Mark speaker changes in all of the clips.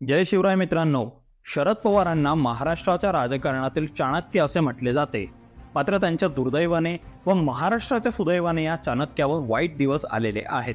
Speaker 1: जय शिवराय मित्रांनो शरद पवारांना महाराष्ट्राच्या राजकारणातील चाणक्य असे म्हटले जाते. मात्र त्यांच्या दुर्दैवाने व महाराष्ट्राच्या सुदैवाने या चाणक्यावर वाईट दिवस आलेले आहेत.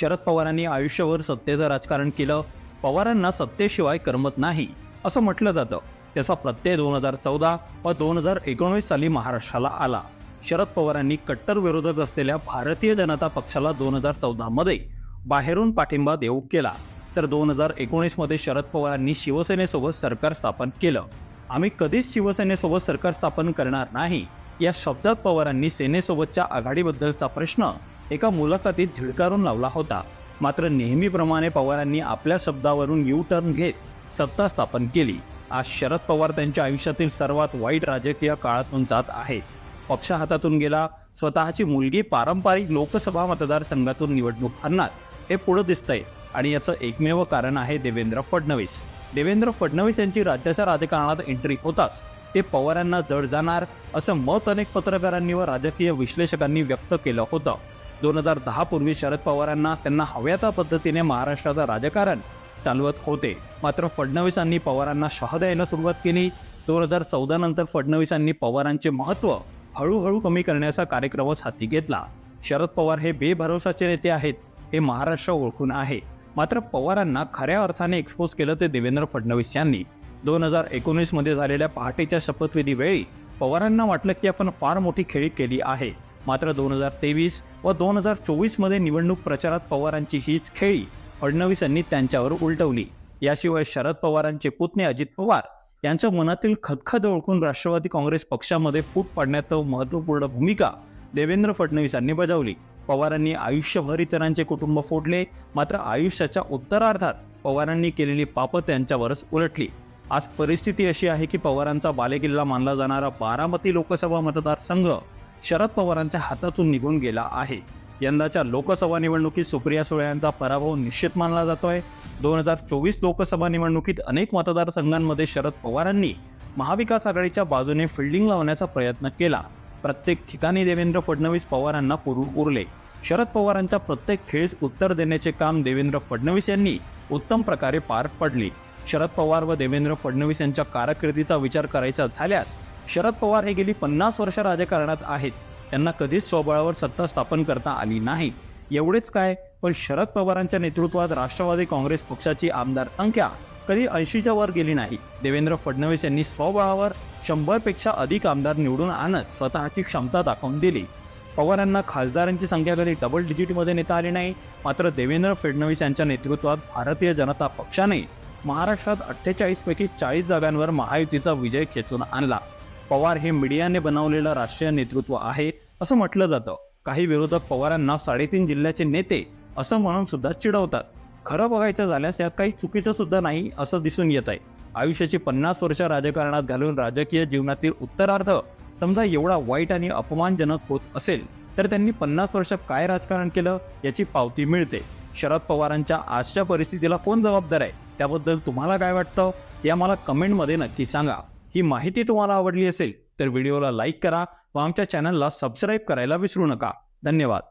Speaker 1: शरद पवारांनी आयुष्यभर सत्तेचं राजकारण केलं पवारांना सत्तेशिवाय करमत नाही असं म्हटलं जातं. त्याचा प्रत्यय दोन हजार चौदा व दोन हजार एकोणवीस साली महाराष्ट्राला आला. शरद पवारांनी कट्टर विरोधक असलेल्या भारतीय जनता पक्षाला दोन हजार चौदामध्ये बाहेरून पाठिंबा देऊ केला. तर दोन हजार एकोणीसमध्ये शरद पवारांनी शिवसेनेसोबत सरकार स्थापन केलं. आम्ही कधीच शिवसेनेसोबत सरकार स्थापन करणार नाही या शब्दात पवारांनी सेनेसोबतच्या आघाडीबद्दलचा प्रश्न एका मुलाखतीत झिडकारून लावला होता. मात्र नेहमीप्रमाणे पवारांनी आपल्या शब्दावरून यू टर्न घेत सत्ता स्थापन केली. आज शरद पवार त्यांच्या आयुष्यातील सर्वात वाईट राजकीय काळातून जात आहेत. पक्ष हातातून गेला स्वतःची मुलगी पारंपरिक लोकसभा मतदारसंघातून निवडणूक हरणार हे पुढं दिसतंय. आणि याचं एकमेव कारण आहे देवेंद्र फडणवीस. देवेंद्र फडणवीस यांची राज्याच्या राजकारणात एंट्री होताच. ते पवारांना जड जाणार असं मत अनेक पत्रकारांनी व राजकीय विश्लेषकांनी व्यक्त केलं होतं. दोन हजार दहा पूर्वी शरद पवारांना त्यांना हव्या त्या पद्धतीने महाराष्ट्राचं राजकारण चालवत होते. मात्र फडणवीसांनी पवारांना शह द्यायला सुरुवात केली. दोन हजार चौदा नंतर फडणवीसांनी पवारांचे महत्त्व हळूहळू कमी करण्याचा कार्यक्रमच हाती घेतला. शरद पवार हे बेभरोसाचे नेते आहेत हे महाराष्ट्र ओळखून आहे. मात्र पवारांना खऱ्या अर्थाने एक्सपोज केलं ते देवेंद्र फडणवीस यांनी. दोन हजार एकोणीसमध्ये झालेल्या पहाटेच्या शपथविधीवेळी पवारांना वाटलं की आपण फार मोठी खेळी केली आहे. मात्र दोन हजार तेवीस व दोन हजार चोवीसमध्ये निवडणूक प्रचारात पवारांची हीच खेळी फडणवीसांनी त्यांच्यावर उलटवली. याशिवाय शरद पवारांचे पुतणे अजित पवार यांच्या मनातील खदखद ओळखून राष्ट्रवादी काँग्रेस पक्षामध्ये फूट पाडण्यात महत्त्वपूर्ण भूमिका देवेंद्र फडणवीसांनी बजावली. पवारांनी आयुष्यभर इतरांचे कुटुंब फोडले मात्र आयुष्याच्या उत्तरार्धात पवारांनी केलेली पापं त्यांच्यावरच उलटली. आज परिस्थिती अशी आहे की पवारांचा बालेकिल्ला मानला जाणारा बारामती लोकसभा मतदारसंघ शरद पवारांच्या हातातून निघून गेला आहे. यंदाच्या लोकसभा निवडणुकीत सुप्रिया सुळे यांचा पराभव निश्चित मानला जातोय. दोन हजार चोवीस लोकसभा निवडणुकीत अनेक मतदारसंघांमध्ये शरद पवारांनी महाविकास आघाडीच्या बाजूने फिल्डिंग लावण्याचा प्रयत्न केला. प्रत्येक ठिकाणी देवेंद्र फडणवीस पवारांना पुरून उरले. शरद पवारांच्या प्रत्येक खेळीस उत्तर देण्याचे काम देवेंद्र फडणवीस यांनी उत्तम प्रकारे पार पडले. शरद पवार व देवेंद्र फडणवीस यांच्या कारकिर्दीचा विचार करायचा झाल्यास शरद पवार हे गेली पन्नास वर्ष राजकारणात आहेत. त्यांना कधीच स्वबळावर सत्ता स्थापन करता आली नाही. एवढेच काय? पण शरद पवारांच्या नेतृत्वात राष्ट्रवादी काँग्रेस पक्षाची आमदार संख्या कधी ऐंशीच्या वर गेली नाही. देवेंद्र फडणवीस यांनी स्वबळावर शंभरपेक्षा अधिक आमदार निवडून आणत स्वतःची क्षमता दाखवून दिली. पवारांना खासदारांची संख्या कधी डबल डिजिटमध्ये नेता आली नाही. मात्र देवेंद्र फडणवीस यांच्या नेतृत्वात भारतीय जनता पक्षाने महाराष्ट्रात अठ्ठेचाळीसपैकी चाळीस जागांवर महायुतीचा विजय खेचून आणला. पवार हे मीडियाने बनवलेलं राष्ट्रीय नेतृत्व आहे असं म्हटलं जातं. काही विरोधक पवारांना साडेतीन जिल्ह्याचे नेते असं म्हणून सुद्धा चिडवतात. खरं बघायचं झाल्यास यात काही चुकीचं सुद्धा नाही असं दिसून येत आहे आयुष्याची पन्नास वर्ष राजकारणात घालून राजकीय जीवनातील उत्तरार्ध समजा एवढा वाईट आणि अपमानजनक होत असेल तर त्यांनी पन्नास वर्ष काय राजकारण केलं याची पावती मिळते. शरद पवारांच्या आजच्या परिस्थितीला कोण जबाबदार आहे? त्याबद्दल तुम्हाला काय वाटतं? या मला कमेंटमध्ये नक्की सांगा. ही माहिती तुम्हाला आवडली असेल तर व्हिडिओला लाईक करा व आमच्या चॅनलला सबस्क्राईब करायला विसरू नका. धन्यवाद.